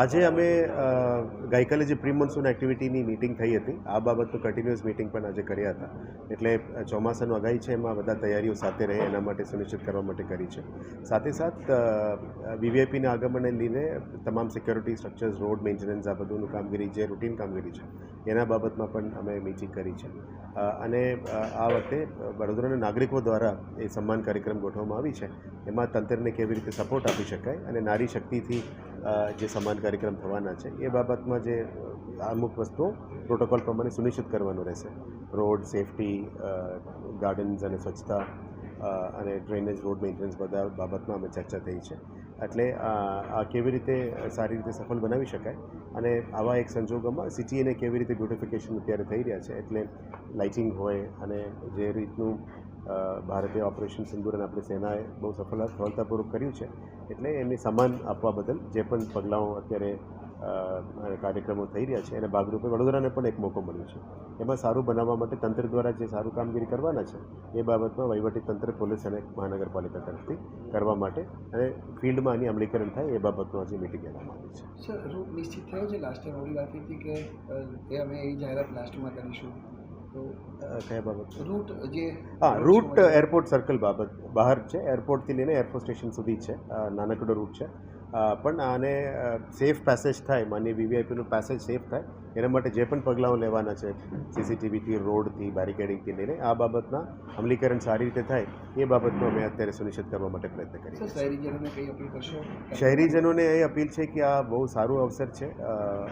આજે અમે ગઈકાલે જે પ્રી મોન્સૂન એક્ટિવિટીની મિટિંગ થઈ હતી, આ બાબતનું કન્ટિન્યુઅસ મિટિંગ પણ આજે કર્યા હતા. એટલે ચોમાસાનું આગાહી છે, એમાં બધા તૈયારીઓ સાથે રહે, એના માટે સુનિશ્ચિત કરવા માટે કરી છે. સાથે સાથ વીવીઆઈપીના આગમનને લીધે તમામ સિક્યોરિટી સ્ટ્રક્ચર્સ, રોડ મેન્ટેનન્સ, આ બધુંનું કામગીરી જે રૂટીન કામગીરી છે, એના બાબતમાં પણ અમે મિટિંગ કરી છે. અને આ વખતે વડોદરાના નાગરિકો દ્વારા એ સન્માન કાર્યક્રમ ગોઠવવામાં આવી છે. એમાં તંત્રને કેવી રીતે સપોર્ટ આપી શકાય અને નારી શક્તિથી જે સમાન કાર્યક્રમ થવાના છે, એ બાબતમાં જે અમુક વસ્તુઓ પ્રોટોકોલ પ્રમાણે સુનિશ્ચિત કરવાનું રહેશે. રોડ સેફટી ગાર્ડન્સ અને સ્વચ્છતા અને ડ્રેનેજ, રોડ મેન્ટેનન્સ બધા બાબતમાં અમે ચર્ચા થઈ છે. એટલે આ કેવી રીતે સારી રીતે સફળ બનાવી શકાય અને આવા એક સંજોગોમાં સિટીને કેવી રીતે બ્યુટિફિકેશન અત્યારે થઈ રહ્યા છે, એટલે લાઇટિંગ હોય અને જે રીતનું ભારતીય ઓપરેશન સિંદુર અને આપણી સેનાએ બહુ સફળ, સફળતાપૂર્વક કર્યું છે. એટલે એમને સન્માન આપવા બદલ જે પણ પગલાઓ અત્યારે કાર્યક્રમો થઈ રહ્યા છે, એને ભાગરૂપે વડોદરાને પણ એક મોકો મળ્યો છે. એમાં સારું બનાવવા માટે તંત્ર દ્વારા જે સારું કામગીરી કરવાના છે, એ બાબતમાં વહીવટી તંત્ર, પોલીસ અને મહાનગરપાલિકા તરફથી કરવા માટે અને ફિલ્ડમાં આની અમલીકરણ થાય એ બાબતનું આજે મિટિંગ લેવામાં આવી છે. સર, નિશ્ચિત થયો છે લાસ્ટ ટાઈમ એવી વાત હતી કે અમે એવી જાહેરાત લાસ્ટમાં કરીશું? તો કયા બાબત રૂટ જે હા રૂટ એરપોર્ટ સર્કલ બાબત બહાર છે. એરપોર્ટથી લઈને એરપોર્ટ સ્ટેશન સુધી છે. નાનકડો રૂટ છે. પણ આને સેફ પેસેજ થાય માની વીવીઆઈપીનું પેસેજ સેફ થાય. એના માટે જે પણ પગલાઓ લેવાના છે સીસીટીવીથી રોડથી બેરિકેડિંગથી લઈને આ બાબતના અમલીકરણ સારી રીતે થાય એ બાબતનો અમે અત્યારે સુનિશ્ચિત કરવા માટે પ્રયત્ન કરીએ શહેરીજનોને એ અપીલ છે કે આ બહુ સારું અવસર છે.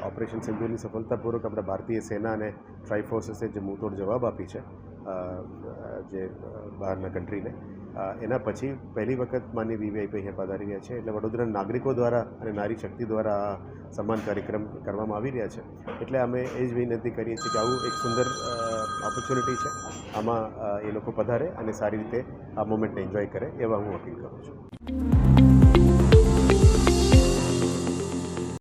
ઓપરેશન સિંધુની સફળતાપૂર્વક આપણા ભારતીય સેના અને ટ્રાઇફોર્સેસે જે મુંહતોડ જવાબ આપી છે જે બહારના કન્ટ્રીને એના પછી પહેલી વખત માન્ય વીવીઆઈપી અહીંયા પધારી રહ્યા છે. એટલે વડોદરાના નાગરિકો દ્વારા અને નારી શક્તિ દ્વારા આ સન્માન કાર્યક્રમ કરવામાં આવી રહ્યા છે. એટલે અમે એ જ વિનંતી કરીએ છીએ કે આવું એક સુંદર ઓપોર્ચ્યુનિટી છે. આમાં એ લોકો પધારે અને સારી રીતે આ મોમેન્ટને એન્જોય કરે એવા હું અપીલ કરું છું.